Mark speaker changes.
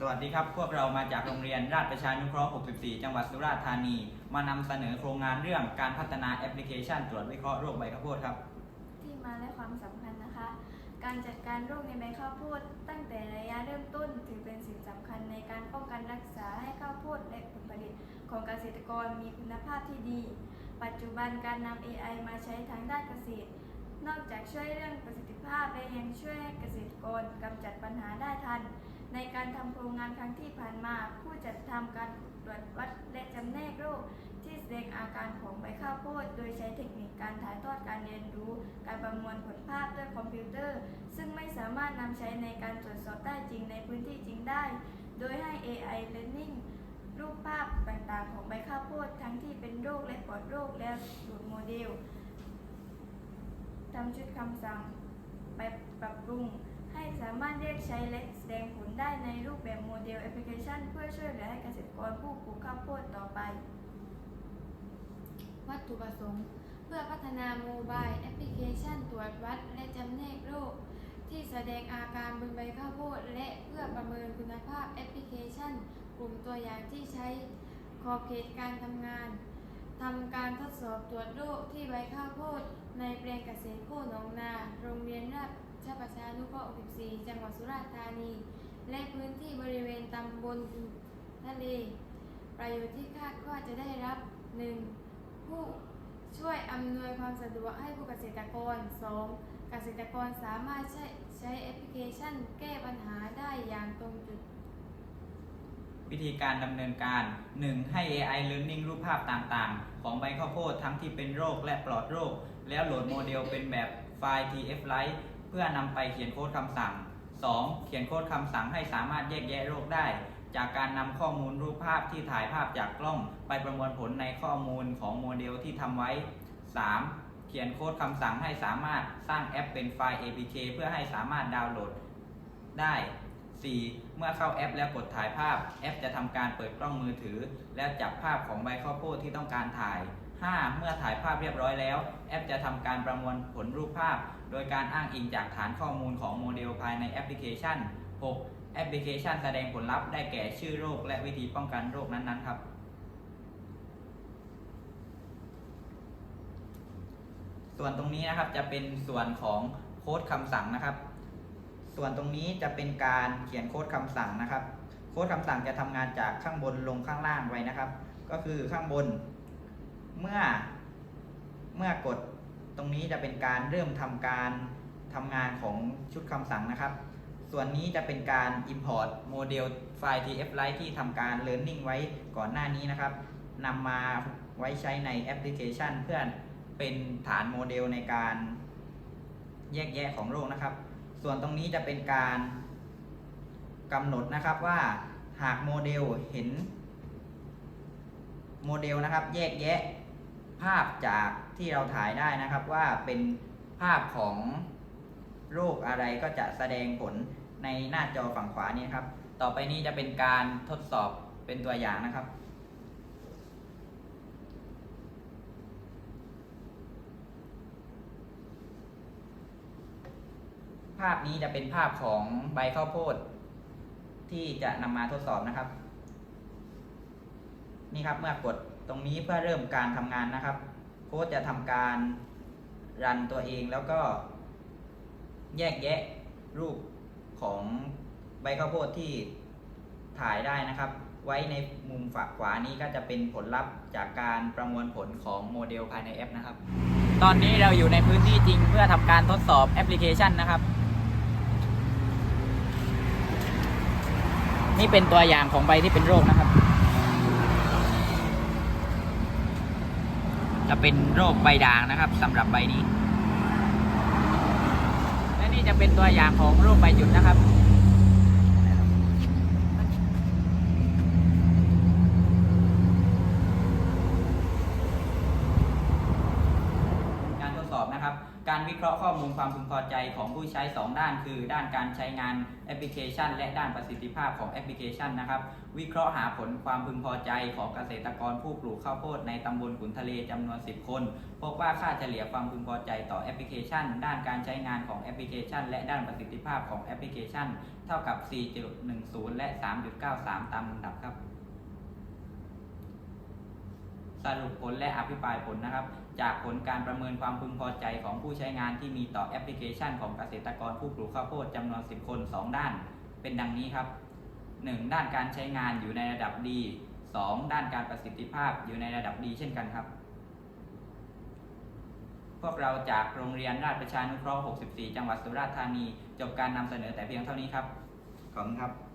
Speaker 1: สวัสดีครับ พวกเรามาจากโรงเรียนราชประชานุเคราะห์ 64 จังหวัดสุราษฎร์ธานี มานำเสนอโครงงานเรื่องการพัฒนาแอปพลิเคชันตรวจวิเคราะห์โรคใบข้าวโพดครับ
Speaker 2: ที่มาและความสำคัญนะคะ การจัดการโรคในใบข้าวโพดตั้งแต่ระยะเริ่มต้นถือเป็นสิ่งสำคัญในการป้องกันรักษาให้ข้าวโพดและผลผลิตของเกษตรกรมีคุณภาพที่ดี ปัจจุบันการนำ AI มาใช้ทางด้านเกษตร นอกจากช่วยเรื่องประสิทธิภาพและยังช่วยให้เกษตรกรกำจัดปัญหาได้ทัน ในการทำโครงงานครั้งที่ผ่านมา ผู้จัดทำการตรวจวัดและจำแนกโรค ที่แสดงอาการของใบข้าวโพด โดยใช้เทคนิคการถ่ายทอดการเรียนรู้ การประมวลผลภาพด้วยคอมพิวเตอร์ ซึ่งไม่สามารถนำใช้ในการตรวจสอบได้จริงในพื้นที่จริงได้ โดยให้ AI Learning รูปภาพต่างๆ ของใบข้าวโพดทั้งที่เป็นโรคและปลอดโรคและสูตรโมเดลทำชุดคำสั่งไปปรับปรุง ให้สามารถเรียกใช้และแสดงผลได้ในรูปแบบโมเดลแอปพลิเคชัน เพื่อช่วยเหลือให้เกษตรกรผู้ปลูกข้าวโพดต่อไป วัตถุประสงค์ เพื่อพัฒนาโมบายแอปพลิเคชันตรวจวัด และจำแนกโรค ที่แสดงอาการบนใบข้าวโพด และเพื่อประเมินคุณภาพแอปพลิเคชัน กลุ่มตัวอย่างที่ใช้ขอบเขตการทำงาน ทำการทดสอบตรวจโรคที่ใบข้าวโพดในแปลงเกษตรโคหนองนา โรงเรียนราชประชานุเคราะห์64 จังหวัดสุราษฎร์ธานี และพื้นที่บริเวณตำบลทะเล ประโยชน์ที่คาดว่าจะได้รับ 1. ผู้ช่วยอำนวยความสะดวกให้ผู้เกษตรกร 2. เกษตรกรสามารถใช้ใช้แอปพลิเคชัน แก้ปัญหาได้อย่างตรงจุด
Speaker 1: วิธีการดำเนินการ 1. ให้ AI Learning รูปภาพต่างๆ ของใบข้าวโพดทั้งที่เป็นโรคและปลอดโรค แล้วโหลดโมเดลเป็นแบบไฟล์ TF Lite เพื่อนำไปเขียนโค้ดคำสั่ง 2. เขียนโค้ดคำสั่งให้สามารถแยกแยะโรคได้ จากการนำข้อมูลรูปภาพที่ถ่ายภาพจากกล้อง ไปประมวลผลในข้อมูลของโมเดลที่ทำไว้ 3. เขียนโค้ดคำสั่งให้สามารถสร้างแอปเป็นไฟล์ APK เพื่อให้สามารถดาวน์โหลดได้ 4. เมื่อเข้าแอปแล้วกดถ่ายภาพ แอปจะทำการเปิดกล้องมือถือ แล้วจับภาพของใบข้าวโพดที่ต้องการถ่าย 5. เมื่อถ่ายภาพเรียบร้อยแล้ว แอปจะทำการประมวลผลรูปภาพ โดยการอ้างอิงจากฐานข้อมูลของโมเดลภายในแอปพลิเคชัน 6. แอปพลิเคชันแสดงผลลัพธ์ได้แก่ชื่อโรค และวิธีป้องกันโรคนั้นๆครับส่วนตรงนี้นะครับจะเป็นส่วนของโค้ดคำสั่งนะครับ ส่วนตรงนี้จะเป็นการเขียนโค้ดคำสั่งนะครับ โค้ดคำสั่งจะทำงานจากข้างบนลงข้างล่างไว้นะครับ ก็คือข้างบน เมื่อเมื่อกดตรงนี้จะเป็นการเริ่มทำการทำงานของชุดคำสั่งนะครับ ส่วนนี้จะเป็นการ Import โมเดลไฟล์ TF Lite ที่ทำการ Learning ไว้ก่อนหน้านี้นะครับนำมาไว้ใช้ในแอปพลิเคชันเพื่อเป็นฐานโมเดลในการแยกแยะของโรคนะครับ ส่วนตรงนี้จะเป็นการกำหนดนะครับว่าหากโมเดลเห็น โมเดลนะครับแยกแยะภาพจากที่เราถ่ายได้นะครับว่าเป็นภาพของโรคอะไรก็จะแสดงผลในหน้าจอฝั่งขวานี้ครับ ต่อไปนี้จะเป็นการทดสอบเป็นตัวอย่างนะครับ ภาพนี้จะเป็นภาพของใบข้าวโพด ที่จะนำมาทดสอบนะครับ นี่ครับเมื่อกดตรงนี้เพื่อเริ่มการทำงานนะครับ โค้ดจะทำการรันตัวเองแล้วก็แยกแยะรูปของใบข้าวโพดที่ถ่ายได้นะครับ ไว้ในมุมฝักขวานี้ก็จะเป็นผลลัพธ์จากการประมวลผลของโมเดลภายในแอปนะครับ ตอนนี้เราอยู่ในพื้นที่จริงเพื่อทำการทดสอบแอปพลิเคชันนะครับ นี่เป็นตัวอย่างของใบที่เป็นโรคนะครับ จะเป็นโรคใบด่างนะครับสำหรับใบนี้ และนี่จะเป็นตัวอย่างของโรคใบหยุดนะครับ การทดสอบนะครับ การวิ เคราะห์ข้อมูลความพึงพอใจของผู้ใช้ 2 ด้าน คือ ด้านการใช้งานแอปพลิเคชัน และด้านประสิทธิภาพของแอปพลิเคชันนะครับ วิเคราะห์หาผลความพึงพอใจของเกษตรกรผู้ปลูกข้าวโพดในตำบลขุนทะเลจำนวน 10 คนพบว่าค่าเฉลี่ยความพึงพอใจต่อแอปพลิเคชัน ด้านการใช้งานของแอปพลิเคชัน และด้านประสิทธิภาพของแอปพลิเคชัน เท่ากับ 4.10 และ 3.93 ตามลำดับครับ สรุปผลและอภิปรายผลนะครับ จากผลการประเมินความพึงพอใจของผู้ใช้งานที่มีต่อแอปพลิเคชันของเกษตรกรผู้ปลูกข้าวโพดจำนวน 10 คน 2 ด้าน เป็นดังนี้ครับ 1. ด้านการใช้งานอยู่ในระดับดี 2. ด้านการประสิทธิภาพอยู่ในระดับดีเช่นกันครับ พวกเราจากโรงเรียนราชประชานุเคราะห์ 64 จังหวัดสุราษฎร์ธานี จบการนำเสนอแต่เพียงเท่านี้ครับ ขอบคุณครับ